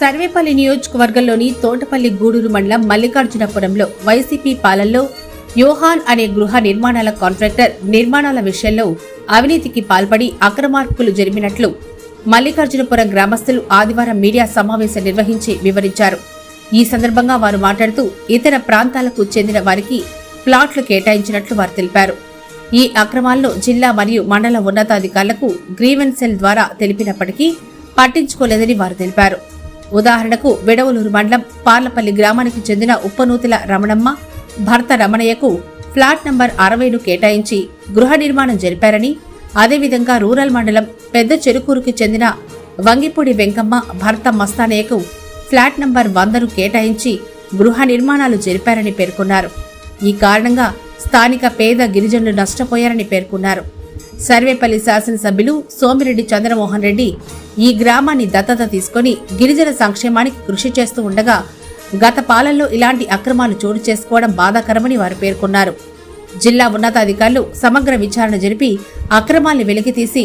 సర్వేపల్లి నియోజకవర్గంలోని తోటపల్లి గూడూరు మండలం మల్లికార్జునపురంలో వైసీపీ పాలనలో యోహాన్ అనే గృహ నిర్మాణాల కాంట్రాక్టర్ నిర్మాణాల విషయంలో అవినీతికి పాల్పడి అక్రమార్పులు జరిపినట్లు మల్లికార్జునపురం గ్రామస్తులు ఆదివారం మీడియా సమావేశం నిర్వహించి వివరించారు. ఈ సందర్భంగా వారు మాట్లాడుతూ ఇతర ప్రాంతాలకు చెందిన వారికి ప్లాట్లు కేటాయించినట్లు వారు తెలిపారు. ఈ అక్రమాల్లో జిల్లా మరియు మండల ఉన్నతాధికారులకు గ్రీవెన్ సెల్ ద్వారా తెలిపినప్పటికీ పట్టించుకోలేదని వారు తెలిపారు. ఉదాహరణకు విడవలూరు మండలం పార్లపల్లి గ్రామానికి చెందిన ఉప్పనూతుల రమణమ్మ భర్త రమణయ్యకు ఫ్లాట్ నంబర్ అరవైను కేటాయించి గృహ నిర్మాణం జరిపారని అదేవిధంగా రూరల్ మండలం పెద్ద చెరుకూరుకు చెందిన వంగిపూడి వెంకమ్మ భర్త మస్తానయ్యకు ఫ్లాట్ నంబర్ వందను కేటాయించి గృహ నిర్మాణాలు జరిపారని పేర్కొన్నారు. ఈ కారణంగా స్థానిక పేద గిరిజనులు నష్టపోయారని పేర్కొన్నారు. సర్వేపల్లి శాసనసభ్యులు సోమిరెడ్డి చంద్రమోహన్ రెడ్డి ఈ గ్రామాన్ని దత్తత తీసుకొని గిరిజన సంక్షేమానికి కృషి చేస్తూ ఉండగా గత పాలనలో ఇలాంటి అక్రమాలు చోటు చేసుకోవడం బాధాకరమని వారు పేర్కొన్నారు. జిల్లా ఉన్నతాధికారులు సమగ్ర విచారణ జరిపి అక్రమాల్ని వెలికితీసి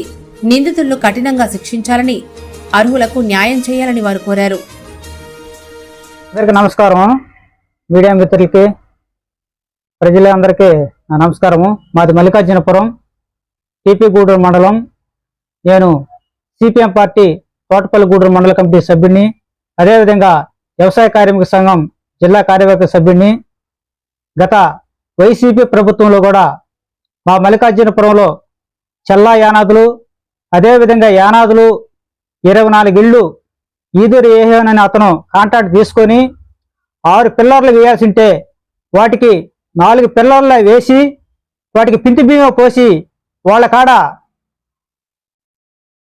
నిందితులను కఠినంగా శిక్షించాలని అర్హులకు న్యాయం చేయాలని వారు కోరారు. అందరికీ నమస్కారం మీడియా మిత్రులకి ప్రజలందరికీ నమస్కారము. మాది మల్లికార్జునపురం. టీపీ గూడూరు మండలం. నేను సిపిఎం పార్టీ తోటపల్లి గూడూరు మండల కమిటీ సభ్యుడిని. అదేవిధంగా వ్యవసాయ కార్మిక సంఘం జిల్లా కార్యవర్గ సభ్యుడిని. గత వైసీపీ ప్రభుత్వంలో కూడా మా మల్లికార్జునపురంలో చల్లా యానాదులు అదేవిధంగా యానాదులు ఇరవై నాలుగు ఇళ్ళు ఈదురు ఏహోన్ అని అతను కాంట్రాక్ట్ తీసుకొని ఆరు పిల్లర్లు వేయాల్సింటే వాటికి నాలుగు పిల్లర్లు వేసి వాటికి పింతి బియ్యం పోసి వాళ్ళ కాడ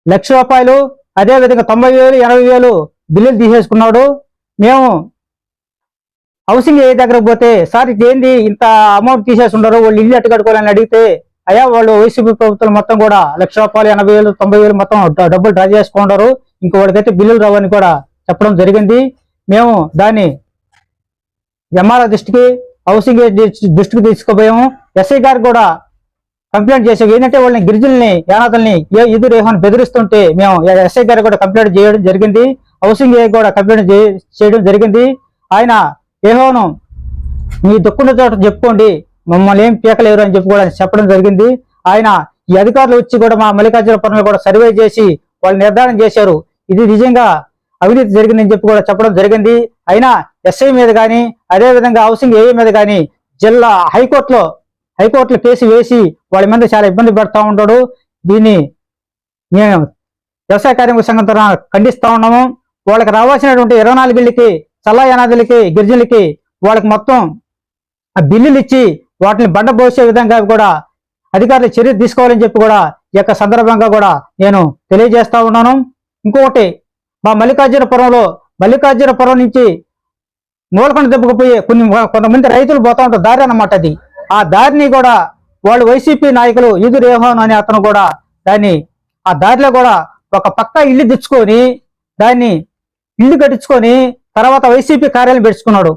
లక్ష రూపాయలు అదేవిధంగా తొంభై వేలు ఎనభై వేలు బిల్లులు తీసేసుకున్నాడు. మేము హౌసింగ్ ఏ దగ్గర పోతే సార్ ఇదేంది ఇంత అమౌంట్ తీసేసుండరు వాళ్ళు ఇల్లు ఎట్టు కట్టుకోవాలని అడిగితే అయ్యా వాళ్ళు వైసీపీ ప్రభుత్వం మొత్తం కూడా లక్ష రూపాయలు ఎనభై వేలు తొంభై వేలు మొత్తం డబ్బులు డ్రా చేసుకుంటారు. ఇంకో వాళ్ళకైతే బిల్లులు రావని కూడా చెప్పడం జరిగింది. మేము దాన్ని ఎంఆర్ఓ దృష్టికి హౌసింగ్ దృష్టికి తీసుకుపోయాము. ఎస్ఐ గారు కూడా కంప్లైంట్ చేసాం ఏంటంటే వాళ్ళని గిరిజనుల్ని యానాథుల్ని ఏ ఎదురు ఏమని బెదిరిస్తుంటే మేము ఎస్ఐ గారు కూడా కంప్లైంట్ చేయడం జరిగింది. హౌసింగ్ ఏ కూడా కంప్లైంట్ చేయడం జరిగింది. ఆయన ఏహోను మీ దుక్కున్న చోట చెప్పుకోండి మమ్మల్ని ఏం పీకలేరు అని చెప్పి కూడా చెప్పడం జరిగింది. ఆయన ఈ అధికారులు వచ్చి కూడా మా మల్లికార్జునపురంలో కూడా సర్వే చేసి వాళ్ళు నిర్ధారణ చేశారు. ఇది నిజంగా అవినీతి జరిగిందని చెప్పి కూడా చెప్పడం జరిగింది. అయినా ఎస్ఐ మీద కానీ అదేవిధంగా హౌసింగ్ ఏఏ మీద కానీ జిల్లా హైకోర్టులో హైకోర్టులో కేసు వేసి వాళ్ళ మీద చాలా ఇబ్బంది పెడతా ఉంటాడు. దీన్ని మేము వ్యవసాయ కార్మిక సంఘం తరఫున ఖండిస్తూ ఉన్నాము. వాళ్ళకి రావాల్సినటువంటి ఇరవై నాలుగు బిల్లుకి చల్లా యానాదులకి గిరిజనులకి వాళ్ళకి మొత్తం ఆ బిల్లులు ఇచ్చి వాటిని బండ పోసే విధంగా కూడా అధికారులు చర్య తీసుకోవాలని చెప్పి కూడా ఈ యొక్క సందర్భంగా కూడా నేను తెలియజేస్తా ఉన్నాను. ఇంకొకటి మా మల్లికార్జునపురంలో మల్లికార్జునపురం నుంచి మూలకొండ దెబ్బకు పోయి కొన్ని కొంతమంది రైతులు పోతా ఉంటారు. దారి అన్నమాట అది. ఆ దారిని కూడా వాళ్ళు వైసీపీ నాయకులు ఈదు రేహోన్ అనే అతను కూడా దాన్ని ఆ దారిలో కూడా ఒక పక్క ఇల్లు తెచ్చుకొని దాన్ని ఇల్లు కట్టించుకొని తర్వాత వైసీపీ కార్యాలయం పెట్టుకున్నాడు.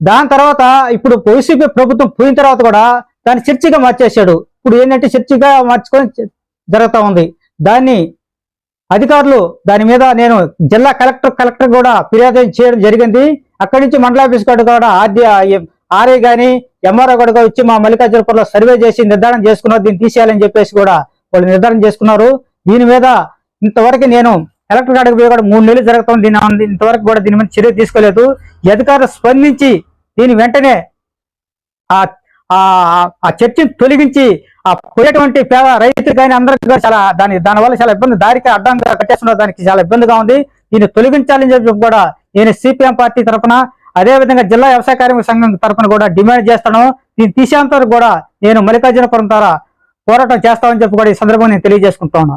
దాని తర్వాత ఇప్పుడు వైసీపీ ప్రభుత్వం పోయిన తర్వాత కూడా దాన్ని చర్చిగా మార్చేశాడు. ఇప్పుడు ఏంటంటే చర్చిగా మార్చుకొని జరుగుతూ ఉంది. దాన్ని అధికారులు దాని మీద నేను జిల్లా కలెక్టర్ కలెక్టర్ కూడా ఫిర్యాదు చేయడం జరిగింది. అక్కడి నుంచి మండలాఫీస్ కూడా ఆర్డీ ఆర్ఏ గాని ఎంఆర్ఓ కూడా వచ్చి మా మల్లికార్జునపురంలో సర్వే చేసి నిర్ధారణ చేసుకున్నారు దీన్ని తీసేయాలని చెప్పేసి కూడా వాళ్ళు నిర్ధారణ చేసుకున్నారు. దీని మీద ఇంతవరకు నేను కలెక్టర్ కాడికి పోయి కూడా మూడు నెలలు జరుగుతుంది దీని ఇంతవరకు కూడా దీని మీద చర్య తీసుకోలేదు. అధికారులు స్పందించి దీని వెంటనే ఆ ఆ- చర్చను తొలగించి ఆ పోయేటువంటి పేద రైతులు కానీ అందరికీ కూడా చాలా దాని దానివల్ల చాలా ఇబ్బంది దారికి అడ్డంగా కట్టేస్తున్నారు దానికి చాలా ఇబ్బందిగా ఉంది. దీన్ని తొలగించాలని చెప్పి కూడా నేను సిపిఎం పార్టీ తరఫున అదే విధంగా జిల్లా వ్యవసాయ కార్మిక సంఘం తరఫున కూడా డిమాండ్ చేస్తాను. దీన్ని తీసేంత వరకు కూడా నేను మల్లికార్జునపురం ద్వారా పోరాటం చేస్తామని చెప్పి కూడా ఈ సందర్భంగా నేను తెలియజేసుకుంటున్నాను